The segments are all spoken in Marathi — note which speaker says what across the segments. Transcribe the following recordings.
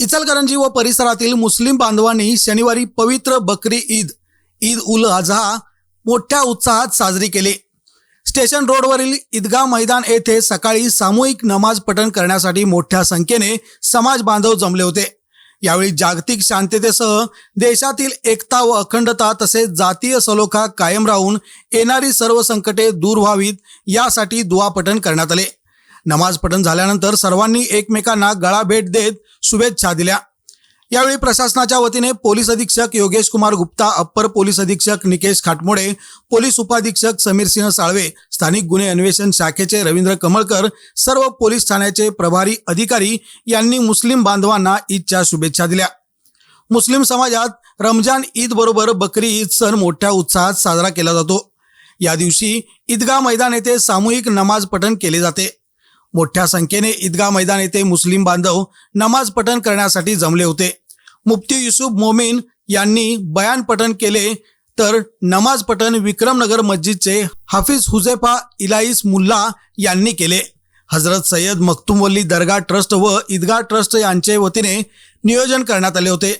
Speaker 1: इचलकरंजी व परिसरातील मुस्लिम बांधवांनी शनिवारी पवित्र बकरी ईद ईद उल अझा मोठ्या उत्साहात साजरी केली. स्टेशन रोडवरील ईदगाह मैदान येथे सकाळी सामूहिक नमाज पठण करण्यासाठी मोठ्या संख्येने समाज बांधव जमले होते. यावेळी जागतिक शांततेसह देशातील एकता व अखंडता तसेच जातीय सलोखा कायम राहून येणारी सर्व संकटे दूर व्हावीत यासाठी दुआ करण्यात आले. नमाज पठण झाल्यानंतर सर्वांनी एकमेकांना गळा भेट देत शुभेच्छा दिल्या. यावेळी प्रशासनाच्या वतीने पोलीस अधीक्षक योगेश कुमार गुप्ता अप्पर पोलीस अधीक्षक निकेश खाटमोडे पोलीस उपाधीक्षक समीर सिंह साळवे स्थानिक गुन्हे अन्वेषण शाखेचे रवींद्र कमळकर सर्व पोलीस ठाण्याचे प्रभारी अधिकारी यांनी मुस्लिम बांधवांना ईदच्या शुभेच्छा दिल्या. मुस्लिम समाजात रमजान ईद बरोबर बकरी ईद सण मोठ्या उत्साहात साजरा केला जातो. या दिवशी ईदगाह मैदान येथे सामूहिक नमाज पठण केले जाते. मोठ्या संख्येने ईदगा मैदान येथे मुस्लिम बांधव नमाज पठण करण्यासाठी जमले होते. मुफ्ती युसुफ मोमीन यांनी बयान पठण केले तर नमाज पठण विक्रमनगर मस्जिदचे हाफिज हुजेफा इलाईस मुल्ला यांनी केले. हजरत सय्यद मक्तुमवल्ली दर्गा ट्रस्ट व ईदगाह ट्रस्ट यांचे वतीने नियोजन करण्यात आले होते.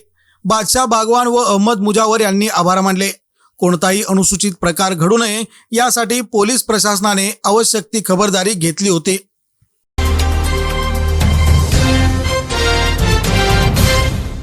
Speaker 1: बादशाह बागवान व अहमद मुजावर यांनी आभार मानले. कोणताही अनुसूचित प्रकार घडू नये यासाठी पोलीस प्रशासनाने आवश्यक ती खबरदारी घेतली होती.